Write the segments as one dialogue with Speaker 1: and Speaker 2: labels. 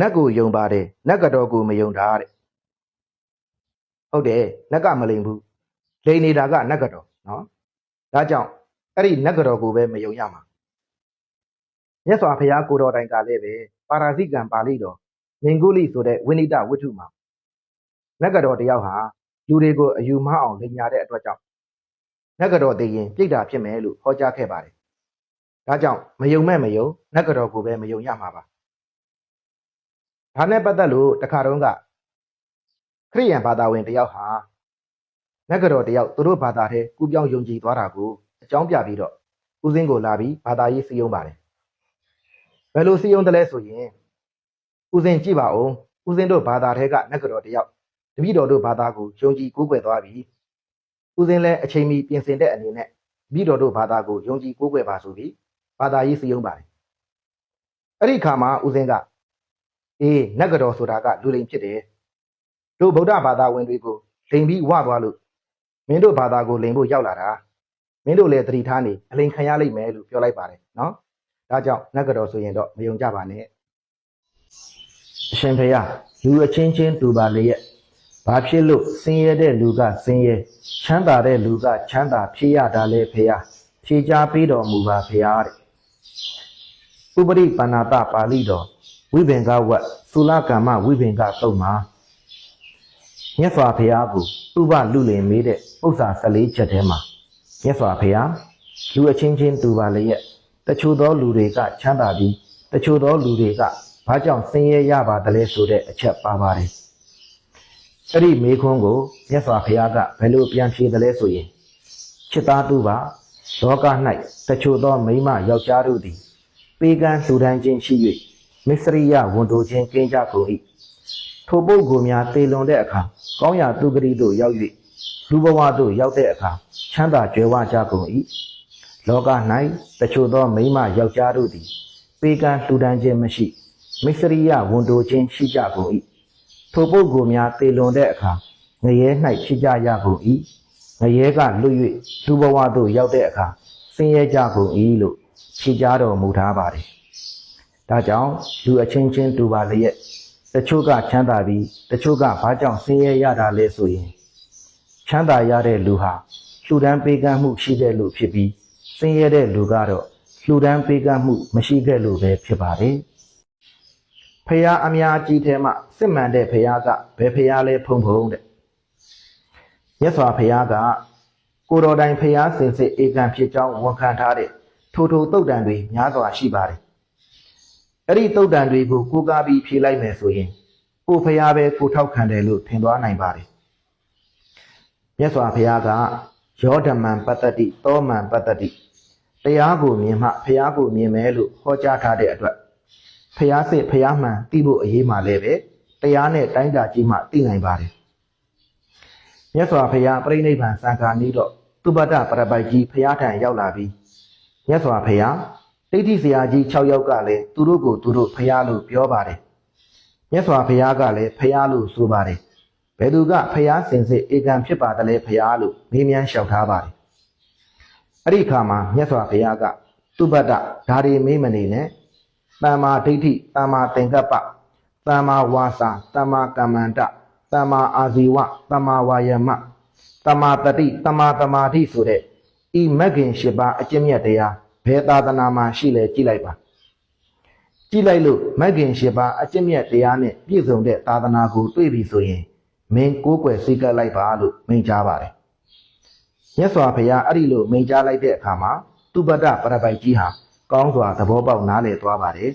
Speaker 1: နတ်ကိုယုံပါတယ်နတ်ကတော်ကိုမယုံတာတဲ့ဟုတ်တယ်နတ်ကမလိမ်ဘူးလိမ်နေတာကနတ်ကတော်နော်ဒါကြောင့်အဲ့ဒီနတ်ကတော်ကိုပဲမယုံရမှာမြတ်စွာဘုရားကိုတော်တိုင်ကလည်းပဲပါရာဇိကံပါဠိတော်မင်္ဂုလိဆိုတဲ့ဝိနိတဝတ္ထုမှာနတ်ကတော်တယောက်ဟာလူတွေကိုအယူမအောင်လိမ်ညာတဲ့အတွက်ကြောင့်နတ်ကတော်သိရင်ပြိတ္တာဖြစ်မယ်လို့ဟောကြားခဲ့ပါတယ်ဒါကြောင့်မယုံမဲ့မယုံနတ်ကတော်ကိုပဲမယုံရမှာပါ ဒါနဲ့ပတ်သက်လို့တခါတုန်းကခရိယန်ဘာသာဝင်တယောက်ဟာနတ်ကတော်တယောက်သူတို့ဘာသာထဲကူးပြောင်းယုံကြည်သွားတာကိုအကြောင်းပြပြီးတော့ဦးစင်းကိုလာပြီးဘာသာရေးစည်းရုံးပါတယ်ဘယ်လိုစည်းရုံးတယ်လဲဆိုရင်ဦးစင်းကြည့်ပါဦးဦးစင်းတို့ဘာသာထဲကနတ်ကတော်တယောက်တပည့်တော်တို့ဘာသာကိုယုံကြည်ကိုးကွယ်သွားပြီဦးစင်းလည်းအချိန်မီပြင်ဆင်တဲ့အနေနဲ့တပည့်တော်တို့ဘာသာကိုယုံကြည်ကိုးကွယ်ပါဆိုပြီးဘာသာရေးစည်းရုံးပါတယ်အဲ့ဒီခါမှာဦးစင်းက အေးနတ်ကတော်ဆိုတာကလူလိမ်ဖြစ်တယ်တို့ဗုဒ္ဓဘာသာဝင်တွေကိုလိမ်ပြီးဝသွားလို့မင်းတို့ဘာသာကိုလိမ်ဖို့ရောက်လာတာမင်းတို့လည်းသတိထားနေအလိမ်ခံရလိမ့်မယ်လို့ပြောလိုက်ပါတယ်နော်ဒါကြောင့်နတ်ကတော်ဆိုရင်တော့မယုံကြပါနဲ့အရှင်ဖေယလူအချင်းချင်းတူပါလေရဲ့ဘာဖြစ်လို့ဆင်းရဲတဲ့လူကဆင်းရဲချမ်းသာတဲ့လူကချမ်းသာဖြစ်ရတာလေဖေယဖြေချပေးတော်မူပါဖေယတဲ့ဥပရိပန္နာတပါဠိတော် ဝိဘင်္ဂဝတ်သုလကမ္မဝိဘင်္ဂတုတ်မှာမြတ်စွာဘုရားကိုဥပလူလင်မေးတဲ့ဥစ္စာ14ချက်ထဲမှာမြတ်စွာဘုရားလူအချင်းချင်းတူပါလေရဲ့တချို့သောလူတွေကချမ်းသာပြီးတချို့သောလူတွေကဘာကြောင့်ဆင်းရဲရပါသလဲဆိုတဲ့အချက်ပါပါတယ်အဲ့ဒီမေခွန်းကိုမြတ်စွာဘုရားကဘယ်လိုပြန်ဖြေသလဲဆိုရင်ချစ်သားသူပါလောက၌တချို့သောမိန်းမယောက်ျားတို့သည် ပေကံလှူဒန်းခြင်းရှိ၍ မစ္စရိယဝန်တိုခြင်းကင်းကြကုန်၏ထိုပုဂ္ဂိုလ်များတေလွန်တဲ့အခါကောင်းရာသူဂတိတို့ရောက်၍လူဘဝသို့ရောက်တဲ့အခါချမ်းသာကြွယ်ဝကြကုန်၏လောက၌တချို့သောမိန်းမယောက်ျားတို့သည်ပေကံလှူဒန်းခြင်းမရှိမစ္စရိယဝန်တိုခြင်းရှိကြကုန်၏ထိုပုဂ္ဂိုလ်များတေလွန်တဲ့အခါငရဲ၌ဖြစ်ကြရကုန်၏ငရဲကလွတ်၍လူဘဝသို့ရောက်တဲ့အခါဆင်းရဲကြကုန်၏လို့ဖြေကြားတော်မူထားပါတယ် ဒါကြောင့်လူအချင်းချင်းတူပါလျက်တချို့ကချမ်းသာပြီးတချို့ကဘာကြောင့်ဆင်းရဲရတာလဲဆိုရင်ချမ်းသာရတဲ့လူဟာလှူဒန်းပေးကမ်းမှုရှိတဲ့လူဖြစ်ပြီးဆင်းရဲတဲ့လူကတော့လှူဒန်းပေးကမ်းမှုမရှိခဲ့လို့ပဲဖြစ်ပါတယ်ဖះအများကြီးထဲမှာစစ်မှန်တဲ့ဖះကဘယ်ဖះလဲဖုံဖုံတဲ့မြတ်စွာဘုရားကကိုတော်တိုင်ဖះစင်စစ်ဧကံဖြစ်ကြောင်းဝန်ခံထားတဲ့ထိုထိုတုတ်တန်တွေများစွာရှိပါတယ် အဲ့ဒီတုတ်တန်တွေကိုကိုးကားပြီးဖြေလိုက်မယ်ဆိုရင်ကိုဖះပဲကိုထောက်ခံတယ်လို့ထင်သွားနိုင်ပါတယ်မြတ်စွာဘုရားကယောဓမံပတ္တတိတောမံပတ္တတိတရားကိုမြင်မှဖះကိုမြင်မယ်လို့ဟောကြားထားတဲ့အတွက်ဖះစစ်ဖះမှန်သိဖို့အရေးမှလည်းပဲတရားနဲ့တိုင်းတာကြည့်မှသိနိုင်ပါတယ်မြတ်စွာဘုရားပြိဋိဘံစံဃာနီးတော့သူပတ္တပရပိုက်ကြီးဖះထံရောက်လာပြီးမြတ်စွာဘုရား ဒိဋ္ဌိဆရာကြီး6ယောက်ကလည်းသူတို့ကိုသူတို့ဖះလို့ပြောပါတယ်မြတ်စွာဘုရားကလည်းဖះလို့ဆိုပါတယ်ဘယ်သူကဖះစင်စစ်ဧကံဖြစ်ပါတယ်လဲဖះလို့မေးမြန်းလျှောက်ထားပါတယ်အဲ့ဒီခါမှာမြတ်စွာဘုရားကသူပတ္တဓာရီမေးမနေနဲ့တမ္မာဒိဋ္ဌိတမ္မာသင်္ကပ္ပတမ္မာဝါစာတမ္မာကမ္မန္တတမ္မာအာဇီဝတမ္မာဝါယမတမ္မာတတိတမ္မာသမာဓိဆိုတဲ့ဤမဂ်ခင်၈ပါးအကျင့်မြတ်တရား ဘယ်သာသနာမှာရှိလဲကြည့်လိုက်ပါကြည့်လိုက်လို့မဂ်ခင်၈ပါးအကျင့်မြတ်တရားနဲ့ပြည့်စုံတဲ့သာသနာကိုတွေ့ပြီဆိုရင်မင်းကိုးကွယ်စိတ်ကပ်လိုက်ပါလို့မိန့်ကြားပါတယ်မြတ်စွာဘုရားအဲ့ဒီလိုမိန့်ကြားလိုက်တဲ့အခါမှာသူပတ္တပရပိုက်ကြီးဟာကောင်းစွာသဘောပေါက်နားလည်သွားပါတယ်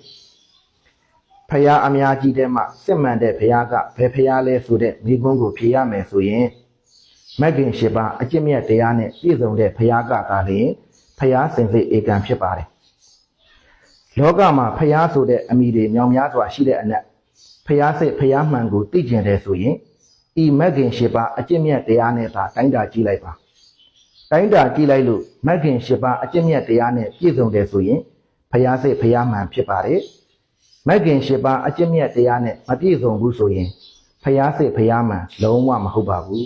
Speaker 1: ဖះအများကြီးတဲမှာစစ်မှန်တဲ့ဖះကဘယ်ဖះလဲဆိုတဲ့မိကွန်းကိုဖြေရမယ်ဆိုရင်မဂ်ခင်၈ပါးအကျင့်မြတ်တရားနဲ့ပြည့်စုံတဲ့ဖះကကလည်း ဖះစင်စစ်ဧကံဖြစ်ပါတယ်လောကမှာဖះဆိုတဲ့အမိတွေမြောင်များစွာရှိတဲ့အနက်ဖះစစ်ဖះမှန်ကိုသိကျင်တယ်ဆိုရင်ဤမဂ်ခင်၈ပါးအကျင့်မြတ်တရားနဲ့သာတိုင်းတာကြည့်လိုက်ပါတိုင်းတာကြည့်လိုက်လို့မဂ်ခင်၈ပါးအကျင့်မြတ်တရားနဲ့ပြည့်စုံတယ်ဆိုရင်ဖျားစိတ်ဖျားမှန်ဖြစ်ပါတယ်မဂ်ခင်၈ပါးအကျင့်မြတ်တရားနဲ့မပြည့်စုံဘူးဆိုရင်ဖျားစိတ်ဖျားမှန်လုံးဝမဟုတ်ပါဘူး